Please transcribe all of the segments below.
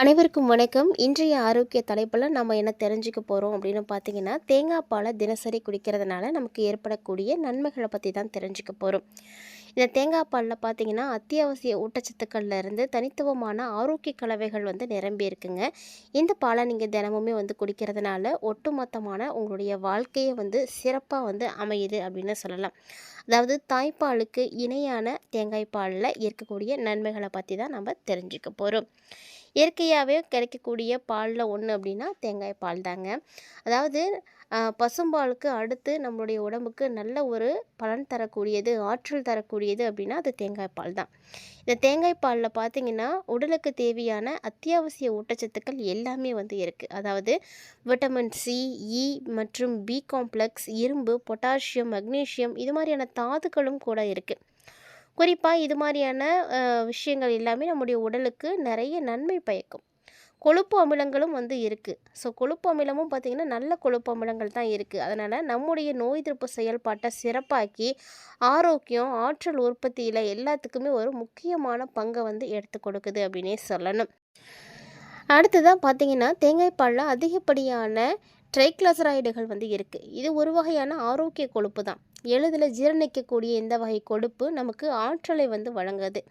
அனைவருக்கும் வணக்கம். இன்றைய ஆரோக்கிய தலைப்பில் நம்ம என்ன தெரிஞ்சுக்க போகிறோம் அப்படின்னு பார்த்தீங்கன்னா தேங்காய் பாலை தினசரி குடிக்கிறதுனால நமக்கு ஏற்படக்கூடிய நன்மைகளை பற்றி தான் தெரிஞ்சுக்க போகிறோம் இந்த தேங்காய் பாலில் பார்த்தீங்கன்னா அத்தியாவசிய ஊட்டச்சத்துக்கள்ல இருந்து தனித்துவமான ஆரோக்கிய கலவைகள் வந்து நிரம்பி இருக்குங்க. இந்த பாலை நீங்கள் தினமுமே வந்து குடிக்கிறதுனால ஒட்டுமொத்தமான உங்களுடைய வாழ்க்கையை வந்து சிறப்பாக வந்து அமையுது அப்படின்னு சொல்லலாம். அதாவது தாய்ப்பாலுக்கு இணையான தேங்காய் பாலில் இருக்கக்கூடிய நன்மைகளை பற்றி தான் நம்ம தெரிஞ்சுக்க போகிறோம் இயற்கையாகவே கிடைக்கக்கூடிய பாலில் ஒன்று அப்படின்னா தேங்காய் பால் தாங்க. அதாவது பசும்பாலுக்கு அடுத்து நம்மளுடைய உடம்புக்கு நல்ல ஒரு பலன் தரக்கூடியது ஆற்றல் தரக்கூடியது அப்படின்னா அது தேங்காய் பால் தான். இந்த தேங்காய் பாலில் பார்த்தீங்கன்னா உடலுக்கு தேவையான அத்தியாவசிய ஊட்டச்சத்துக்கள் எல்லாமே வந்து இருக்குது அதாவது விட்டமின் சி இ மற்றும் பி காம்ப்ளெக்ஸ் இரும்பு பொட்டாசியம் மக்னீசியம் இது மாதிரியான தாதுக்களும் கூட இருக்குது குறிப்பாக இது மாதிரியான விஷயங்கள் எல்லாமே நம்முடைய உடலுக்கு நிறைய நன்மை பயக்கும். கொழுப்பு அமிலங்களும் வந்து இருக்குது ஸோ கொழுப்பு அமிலமும் பார்த்திங்கன்னா நல்ல கொழுப்பு அமிலங்கள் தான் இருக்குது அதனால் நம்முடைய நோய் எதிர்ப்பு செயல்பாட்டை சிறப்பாக்கி ஆரோக்கியம் ஆற்றல் உற்பத்தியில் எல்லாத்துக்குமே ஒரு முக்கியமான பங்கை வந்து எடுத்து கொடுக்குது அப்படின்னே சொல்லணும். அடுத்ததாக பார்த்தீங்கன்னா தேங்காய் பாலில் அதிகப்படியான ட்ரைக்ளசரைடுகள் வந்து இருக்குது இது ஒரு வகையான ஆரோக்கிய கொழுப்பு தான். எளிதில் ஜீரணிக்கக்கூடிய இந்த வகை கொழுப்பு நமக்கு ஆற்றலை வந்து வழங்குது.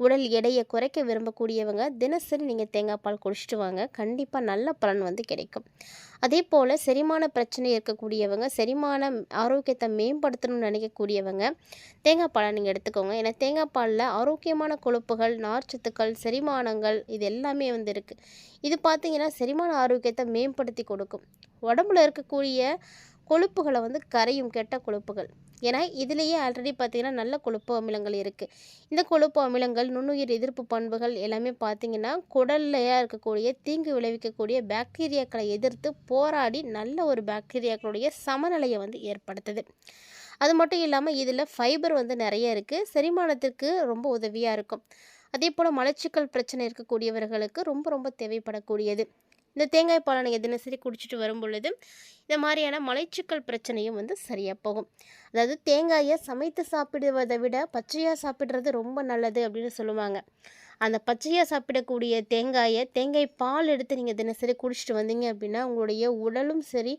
உடல் எடையை குறைக்க விரும்பக்கூடியவங்க தினசரி நீங்கள் தேங்காய் பால் குடிச்சிட்டு வாங்க. கண்டிப்பாக நல்ல பலன் வந்து கிடைக்கும். அதே போல் செரிமான பிரச்சனை இருக்கக்கூடியவங்க செரிமான ஆரோக்கியத்தை மேம்படுத்தணும்னு நினைக்கக்கூடியவங்க தேங்காய் பாலை நீங்கள் எடுத்துக்கோங்க. ஏன்னா தேங்காய் பாலில் ஆரோக்கியமான கொழுப்புகள் நார்ச்சத்துக்கள் செரிமானங்கள் இது எல்லாமே வந்து இருக்குது இது பார்த்திங்கன்னா செரிமான ஆரோக்கியத்தை மேம்படுத்தி கொடுக்கும். உடம்புல இருக்கக்கூடிய கொழுப்புகளை வந்து கரையும் கெட்ட கொழுப்புகள். ஏன்னா இதுலேயே ஆல்ரெடி பார்த்திங்கன்னா நல்ல கொழுப்பு அமிலங்கள் இருக்குது இந்த கொழுப்பு அமிலங்கள் நுண்ணுயிர் எதிர்ப்பு பண்புகள் எல்லாமே பார்த்தீங்கன்னா குடல்லையாக இருக்கக்கூடிய தீங்கு விளைவிக்கக்கூடிய பாக்டீரியாக்களை எதிர்த்து போராடி நல்ல ஒரு பாக்டீரியாக்களுடைய சமநிலையை வந்து ஏற்படுத்துது. அது மட்டும் இல்லாமல் இதில் ஃபைபர் வந்து நிறைய இருக்குது செரிமானத்திற்கு ரொம்ப உதவியாக இருக்கும். அதே போல் மலச்சிக்கல் பிரச்சனை இருக்கக்கூடியவர்களுக்கு ரொம்ப ரொம்ப தேவைப்படக்கூடியது. இந்த தேங்காய் பாலை நீங்கள் தினசரி குடிச்சிட்டு வரும் பொழுது இந்த மாதிரியான மலைச்சிக்கல் பிரச்சனையும் வந்து சரியாக போகும். அதாவது தேங்காயை சமைத்து சாப்பிடுவதை விட பச்சையாக சாப்பிட்றது ரொம்ப நல்லது அப்படின்னு சொல்லுவாங்க. அந்த பச்சையாக சாப்பிடக்கூடிய தேங்காயை தேங்காய் பால் எடுத்து நீங்கள் தினசரி குடிச்சிட்டு வந்தீங்க அப்படின்னா உங்களுடைய உடலும் சரி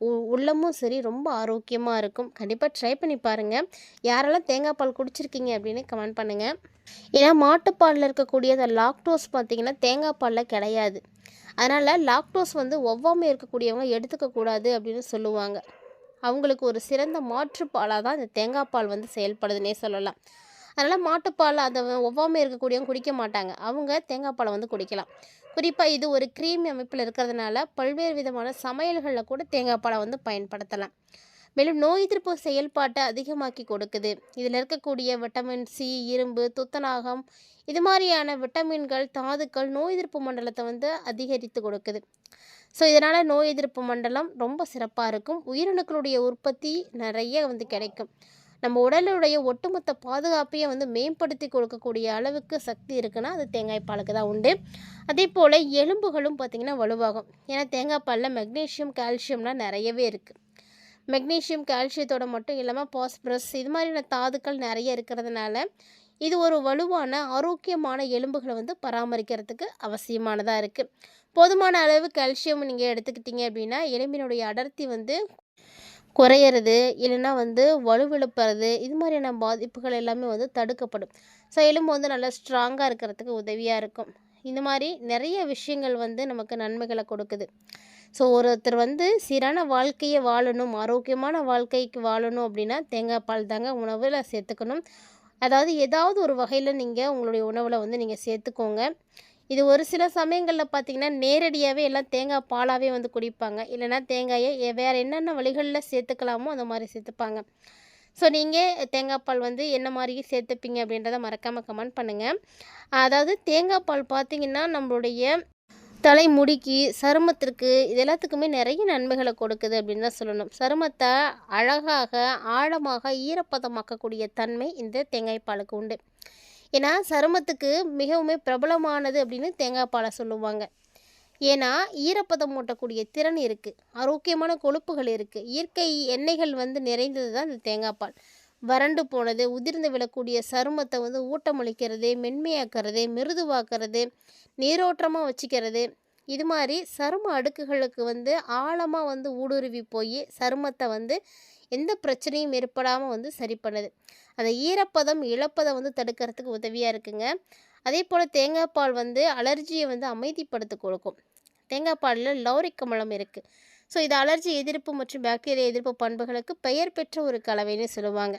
உ- உள்ளமும் சரி ரொம்ப ஆரோக்கியமாக இருக்கும். கண்டிப்பாக ட்ரை பண்ணி பாருங்கள் யாரெல்லாம் தேங்காய் பால் குடிச்சிருக்கீங்க அப்படின்னு கமெண்ட் பண்ணுங்கள் ஏன்னா மாட்டுப்பாலில் இருக்கக்கூடிய அந்த லாக்டோஸ் பார்த்தீங்கன்னா தேங்காய் பாலில் கிடையாது. அதனால் லாக்டோஸ் வந்து ஒவ்வாமை இருக்கக்கூடியவங்க எடுத்துக்கக்கூடாது அப்படின்னு சொல்லுவாங்க. அவங்களுக்கு ஒரு சிறந்த மாற்றுப்பாலாக தான் இந்த தேங்காய் பால் வந்து செயல்படுதுன்னே சொல்லலாம். அதனால் மாட்டுப்பால் அதை ஒவ்வாமை இருக்கக்கூடியவங்க குடிக்க மாட்டாங்க. அவங்க தேங்காய் பாலை வந்து குடிக்கலாம். குறிப்பாக இது ஒரு கிரீமி அமைப்பில் இருக்கிறதுனால பல்வேறு விதமான சமையல்களில் கூட தேங்காய் பாலை வந்து பயன்படுத்தலாம். மேலும் நோய் எதிர்ப்பு செயல்பாட்டை அதிகமாக்கி கொடுக்குது. இதில் இருக்கக்கூடிய விட்டமின் சி இரும்பு துத்தநாகம் இது மாதிரியான விட்டமின்கள் தாதுக்கள் நோய் எதிர்ப்பு மண்டலத்தை வந்து அதிகரித்து கொடுக்குது. ஸோ இதனால் நோய் எதிர்ப்பு மண்டலம் ரொம்ப சிறப்பாக இருக்கும். உயிரணுக்களுடைய உற்பத்தி நிறைய வந்து கிடைக்கும். நம்ம உடலுடைய ஒட்டுமொத்த பாதுகாப்பையும் வந்து மேம்படுத்தி கொடுக்கக்கூடிய அளவுக்கு சக்தி இருக்குன்னா அது தேங்காய் பாலுக்கு தான் உண்டு. அதே போல் எலும்புகளும் பார்த்திங்கன்னா வலுவாகும். ஏன்னா தேங்காய் பாலில் மெக்னீஷியம் கால்சியம்லாம் நிறையவே இருக்குது மெக்னீஷியம் கால்சியத்தோட மட்டும் இல்லாமல் பாஸ்பரஸ் இது மாதிரியான தாதுக்கள் நிறைய இருக்கிறதுனால இது ஒரு வலுவான ஆரோக்கியமான எலும்புகளை வந்து பராமரிக்கிறதுக்கு அவசியமானதாக இருக்குது போதுமான அளவு கால்சியம் நீங்கள் எடுத்துக்கிட்டீங்க அப்படின்னா எலும்பினுடைய அடர்த்தி வந்து குறையிறது இல்லைன்னா வந்து வலுவிழுப்புறது இது மாதிரியான பாதிப்புகள் எல்லாமே வந்து தடுக்கப்படும். ஸோ எலும்பு வந்து நல்லா ஸ்ட்ராங்காக இருக்கிறதுக்கு உதவியாக இருக்கும். இந்த மாதிரி நிறைய விஷயங்கள் வந்து நமக்கு நன்மைகளை கொடுக்குது. ஸோ ஒருத்தர் வந்து சீரான வாழ்க்கையை வாழணும் ஆரோக்கியமான வாழ்க்கைக்கு வாழணும் அப்படின்னா தேங்காய் பால் தாங்க உணவில் சேர்த்துக்கணும். அதாவது ஏதாவது ஒரு வகையில் நீங்கள் உங்களுடைய உணவில் வந்து நீங்கள் சேர்த்துக்கோங்க. இது ஒரு சில சமயங்களில் பார்த்தீங்கன்னா நேரடியாகவே எல்லாம் தேங்காய் பாலாகவே வந்து குடிப்பாங்க. இல்லைன்னா தேங்காயை வேறு என்னென்ன வழிகளில் சேர்த்துக்கலாமோ அந்த மாதிரி சேர்த்துப்பாங்க. ஸோ நீங்கள் தேங்காய் பால் வந்து என்ன மாதிரி சேர்த்துப்பீங்க அப்படின்றத மறக்காமல் கமெண்ட் பண்ணுங்கள் அதாவது தேங்காய் பால் பார்த்திங்கன்னா நம்மளுடைய தலைமுடிக்கு சருமத்திற்கு இது எல்லாத்துக்குமே நிறைய நன்மைகளை கொடுக்குது அப்படின்னு தான் சொல்லணும். சருமத்தை அழகாக ஆழமாக ஈரப்பதமாக்கக்கூடிய தன்மை இந்த தேங்காய் பாலுக்கு உண்டு. ஏன்னா சருமத்துக்கு மிகவுமே பிரபலமானது அப்படின்னு தேங்காய் பாலை சொல்லுவாங்க. ஏன்னா ஈரப்பதம் மூட்டக்கூடிய திறன் இருக்குது ஆரோக்கியமான கொழுப்புகள் இருக்குது இயற்கை எண்ணெய்கள் வந்து நிறைந்தது தான் இந்த தேங்காய் பால். வறண்டு போனது உதிர்ந்து விழக்கூடிய சருமத்தை வந்து ஊட்டமளிக்கிறது மென்மையாக்கிறது மிருதுவாக்கிறது நீரோட்டமாக வச்சுக்கிறது. இது மாதிரி சரும அடுக்குகளுக்கு வந்து ஆழமாக வந்து ஊடுருவி போய் சருமத்தை வந்து எந்த பிரச்சனையும் ஏற்படாமல் வந்து சரி பண்ணுது. அந்த ஈரப்பதம் இழப்பதை வந்து தடுக்கிறதுக்கு உதவியாக இருக்குங்க. அதே போல் தேங்காய் பால் வந்து அலர்ஜியை வந்து அமைதிப்படுத்தி கொடுக்கும். தேங்காய் பாலில் லௌரிக் அமிலம் இருக்குது ஸோ இது அலர்ஜி எதிர்ப்பு மற்றும் பாக்டீரியா எதிர்ப்பு பண்புகளுக்கு பெயர் பெற்ற ஒரு கலவைன்னு சொல்லுவாங்க.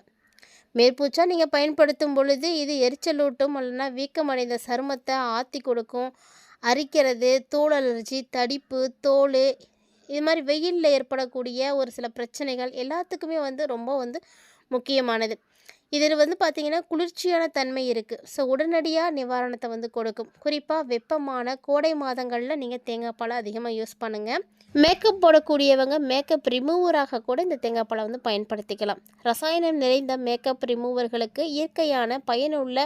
மேற்பூச்சா நீங்கள் பயன்படுத்தும் பொழுது இது எரிச்சலூட்டும் இல்லைன்னா வீக்கமடைந்த சருமத்தை ஆற்றி கொடுக்கும். அரிக்கிறது தோல் அலர்ஜி தடிப்பு தோல் இது மாதிரி வெயிலில் ஏற்படக்கூடிய ஒரு சில பிரச்சனைகள் எல்லாத்துக்குமே வந்து ரொம்ப வந்து முக்கியமானது. இதில் வந்து பார்த்திங்கன்னா குளிர்ச்சியான தன்மை இருக்குது ஸோ உடனடியாக நிவாரணத்தை வந்து கொடுக்கும். குறிப்பாக வெப்பமான கோடை மாதங்களில் நீங்கள் தேங்காய் பாலை அதிகமாக யூஸ் பண்ணுங்கள் மேக்கப் போடக்கூடியவங்க மேக்கப் ரிமூவராக கூட இந்த தேங்காய் பாலை வந்து பயன்படுத்திக்கலாம். ரசாயனம் நிறைந்த மேக்கப் ரிமூவர்களுக்கு இயற்கையான பயனுள்ள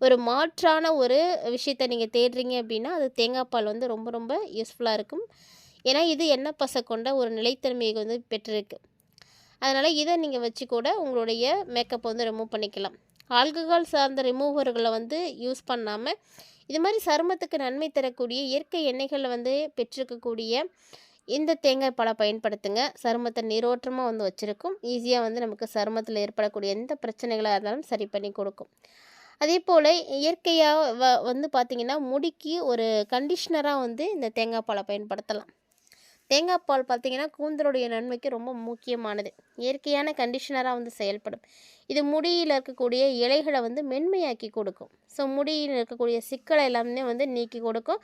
ஒரு மாற்றான ஒரு விஷயத்தை நீங்கள் தேடுறீங்க அப்படின்னா அது தேங்காய் பால் வந்து ரொம்ப ரொம்ப யூஸ்ஃபுல்லாக இருக்கும். ஏன்னா இது எண்ணெய் பசை கொண்ட ஒரு நிலைத்தன்மையை வந்து பெற்றிருக்கு. அதனால் இதை நீங்கள் வச்சு கூட உங்களுடைய மேக்கப் வந்து ரிமூவ் பண்ணிக்கலாம். ஆல்கஹால் சார்ந்த ரிமூவர்களை வந்து யூஸ் பண்ணாமல் இது மாதிரி சருமத்துக்கு நன்மை தரக்கூடிய இயற்கை எண்ணெய்களை வந்து பெற்றிருக்கக்கூடிய இந்த தேங்காய் பாலை பயன்படுத்துங்க. சருமத்தை நீரோட்டமாக வந்து வச்சுருக்கும். ஈஸியாக வந்து நமக்கு சருமத்தில் ஏற்படக்கூடிய எந்த பிரச்சனைகளாக இருந்தாலும் சரி பண்ணி கொடுக்கும். அதே போல் இயற்கையாக வ வந்து பார்த்திங்கன்னா முடிக்கு ஒரு கண்டிஷ்னராக வந்து இந்த தேங்காய் பாலை பயன்படுத்தலாம். தேங்காய் பால் பார்த்திங்கன்னா கூந்தலுடைய நன்மைக்கு ரொம்ப முக்கியமானது. இயற்கையான கண்டிஷனராக வந்து செயல்படும். இது முடியில் இருக்கக்கூடிய இலைகளை வந்து மென்மையாக்கி கொடுக்கும். ஸோ முடியில் இருக்கக்கூடிய சிக்கலை எல்லாமே வந்து நீக்கி கொடுக்கும்.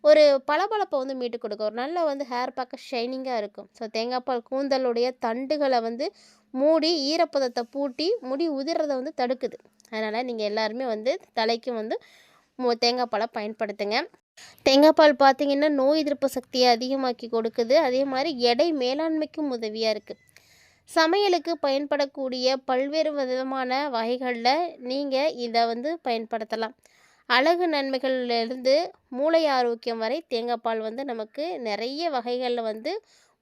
ஒரு பளபளப்பை வந்து மீட்டு கொடுக்கும். ஒரு நல்ல வந்து ஹேர் பார்க்க ஷைனிங்காக இருக்கும். ஸோ தேங்காய் பால் கூந்தலுடைய தண்டுகளை வந்து மூடி ஈரப்பதத்தை பூட்டி முடி உதிர்றதை வந்து தடுக்குது. அதனால் நீங்கள் எல்லாருமே வந்து தலைக்கு வந்து மு- தேங்காய் பாலை பயன்படுத்துங்க. தேங்காய் பால் பார்த்தீங்கன்னா நோய் எதிர்ப்பு சக்தியை அதிகமாக்கி கொடுக்குது. அதே மாதிரி எடை மேலாண்மைக்கும் உதவியாக இருக்குது சமையலுக்கு பயன்படக்கூடிய பல்வேறு விதமான வகைகளில் நீங்கள் இதை வந்து பயன்படுத்தலாம். அழகு நன்மைகள்லேருந்து மூளை ஆரோக்கியம் வரை தேங்காய் பால் வந்து நமக்கு நிறைய வகைகளில் வந்து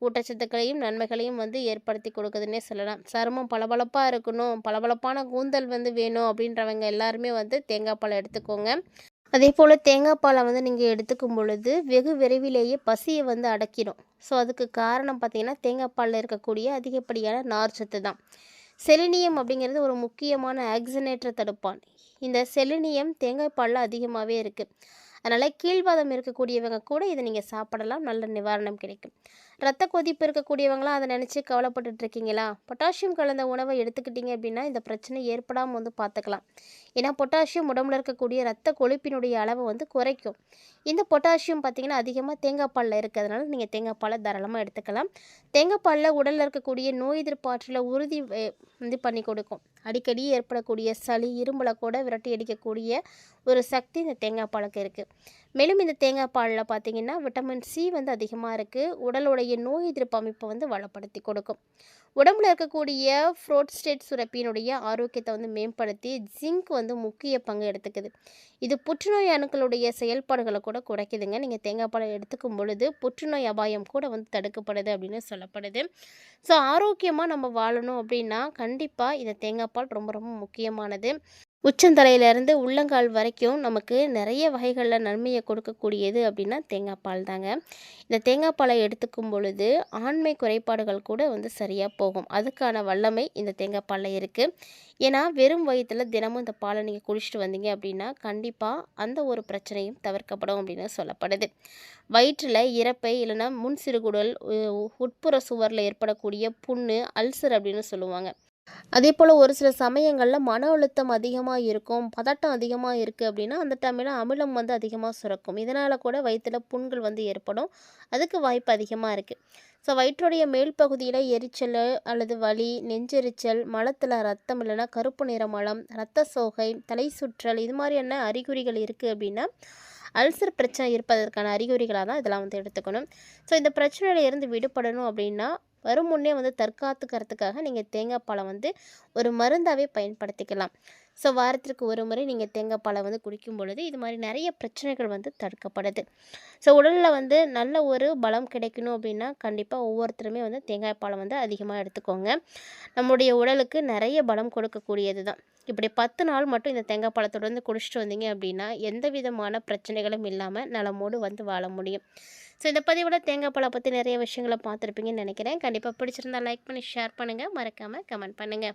ஊட்டச்சத்துக்களையும் நன்மைகளையும் வந்து ஏற்படுத்தி கொடுக்குதுன்னே சொல்லலாம். சருமம் பளபளப்பாக இருக்கணும் பளபளப்பான கூந்தல் வந்து வேணும் அப்படின்றவங்க எல்லாருமே வந்து தேங்காய் பால் எடுத்துக்கோங்க. அதே போல் தேங்காய் பாலை வந்து நீங்கள் எடுத்துக்கும் பொழுது வெகு விரைவிலேயே பசியை வந்து அடக்கிடும் ஸோ அதுக்கு காரணம் பார்த்திங்கன்னா தேங்காய் பாலில் இருக்கக்கூடிய அதிகப்படியான நார்ச்சத்து தான். செலினியம் அப்படிங்கிறது ஒரு முக்கியமான ஆக்சினேட்டர் தடுப்பான். இந்த செலினியம் தேங்காய் பாலில் அதிகமாகவே இருக்குது அதனால் கீழ்வாதம் இருக்கக்கூடியவங்க கூட இதை நீங்கள் சாப்பிடலாம். நல்ல நிவாரணம் கிடைக்கும். ரத்த கொதிப்பு இருக்கக்கூடியவங்களாம் அதை நினச்சி கவலைப்பட்டுட்டு இருக்கீங்களா பொட்டாசியம் கலந்த உணவை எடுத்துக்கிட்டீங்க அப்படின்னா இந்த பிரச்சனை ஏற்படாமல் வந்து பார்த்துக்கலாம் ஏன்னா பொட்டாசியம் உடம்புல இருக்கக்கூடிய ரத்த கொழுப்பினுடைய அளவை வந்து குறைக்கும். இந்த பொட்டாசியம் பார்த்திங்கன்னா அதிகமாக தேங்காய் பாலில் இருக்கிறதுனால நீங்கள் தேங்காய் பாலை தாராளமாக எடுத்துக்கலாம். தேங்காய் பாலில் உடலில் இருக்கக்கூடிய நோய் எதிர்ப்பாற்றலை உறுதி வந்து பண்ணி கொடுக்கும். அடிக்கடி ஏற்படக்கூடிய சளி இரும்பலை கூட விரட்டி அடிக்கக்கூடிய ஒரு சக்தி இந்த தேங்காய் பாலுக்கு இருக்குது மேலும் இந்த தேங்காய் பாலில் பார்த்தீங்கன்னா விட்டமின் சி வந்து அதிகமாக இருக்குது உடலுடைய நோய் எதிர்ப்பு அமைப்பை வந்து வளப்படுத்தி கொடுக்கும். உடம்புல இருக்கக்கூடிய ஃப்ரோட்ஸ்டேட் சுரப்பியினுடைய ஆரோக்கியத்தை வந்து மேம்படுத்தி ஜிங்க் வந்து முக்கிய பங்கு எடுத்துக்குது. இது புற்றுநோய் அணுக்களுடைய செயல்பாடுகளை கூட குறைக்குதுங்க. நீங்கள் தேங்காய் பாலை எடுத்துக்கும் பொழுது புற்றுநோய் அபாயம் கூட வந்து தடுக்கப்படுது அப்படின்னு சொல்லப்படுது. ஸோ ஆரோக்கியமாக நம்ம வாழணும் அப்படின்னா கண்டிப்பாக இந்த தேங்காய் பால் ரொம்ப ரொம்ப முக்கியமானது. உச்சந்தலையிலேருந்து உள்ளங்கால் வரைக்கும் நமக்கு நிறைய வகைகளில் நன்மையை கொடுக்கக்கூடியது அப்படின்னா தேங்காய் பால் தாங்க. இந்த தேங்காய் பாலை எடுத்துக்கும் பொழுது ஆண்மை குறைபாடுகள் கூட வந்து சரியாக போகும். அதுக்கான வல்லமை இந்த தேங்காய் பாலில் இருக்குது ஏன்னா வெறும் வயிற்றில் தினமும் இந்த பாலை நீங்கள் குடிச்சிட்டு வந்தீங்க அப்படின்னா கண்டிப்பாக அந்த ஒரு பிரச்சனையும் தவிர்க்கப்படும் அப்படின்னு சொல்லப்படுது. வயிற்றில் இறப்பை இல்லைன்னா முன் சிறுகுடல் உட்புற சுவரில் ஏற்படக்கூடிய புண்ணு அல்சர் அப்படின்னு சொல்லுவாங்க. அதே போல் ஒரு சில சமயங்களில் மன அழுத்தம் அதிகமாக இருக்கும் பதட்டம் அதிகமாக இருக்குது அப்படின்னா அந்த டைமில் அமிலம் வந்து அதிகமாக சுரக்கும். இதனால் கூட வயிற்றில் புண்கள் வந்து ஏற்படும். அதுக்கு வாய்ப்பு அதிகமாக இருக்குது ஸோ வயிற்றுடைய மேல் பகுதியில் எரிச்சல் அல்லது வலி நெஞ்செரிச்சல் மலத்தில் ரத்தம் இல்லைன்னா கருப்பு நிற மலம் ரத்த சோகை தலை சுற்றல் இது மாதிரியான அறிகுறிகள் இருக்குது அப்படின்னா அல்சர் பிரச்சனை இருப்பதற்கான அறிகுறிகளாக தான் இதெல்லாம் வந்து எடுத்துக்கணும். ஸோ இந்த பிரச்சனையில இருந்து விடுபடணும் அப்படின்னா வரும் முன்னே வந்து தற்காத்துக்கிறதுக்காக நீங்கள் தேங்காய் பழம் வந்து ஒரு மருந்தாகவே பயன்படுத்திக்கலாம். ஸோ வாரத்திற்கு ஒரு முறை நீங்கள் தேங்காய் பாலை வந்து குடிக்கும் பொழுது இது மாதிரி நிறைய பிரச்சனைகள் வந்து தடுக்கப்படுது. ஸோ உடலில் வந்து நல்ல ஒரு பலம் கிடைக்கணும் அப்படின்னா கண்டிப்பாக ஒவ்வொருத்தருமே வந்து தேங்காய் பாலை வந்து அதிகமாக எடுத்துக்கோங்க. நம்முடைய உடலுக்கு நிறைய பலம் கொடுக்கக்கூடியது தான். இப்படி பத்து நாள் மட்டும் இந்த தேங்காய் பாலை தொடர்ந்து குடிச்சிட்டு வந்தீங்க அப்படின்னா எந்த விதமான பிரச்சனைகளும் இல்லாமல் நலமோடு வந்து வாழ முடியும். ஸோ இந்த பதிவில் தேங்காய் பழம் பற்றி நிறைய விஷயங்களை பார்த்துருப்பீங்கன்னு நினைக்கிறேன். கண்டிப்பாக பிடிச்சிருந்தா லைக் பண்ணி ஷேர் பண்ணுங்கள் மறக்காமல் கமெண்ட் பண்ணுங்கள்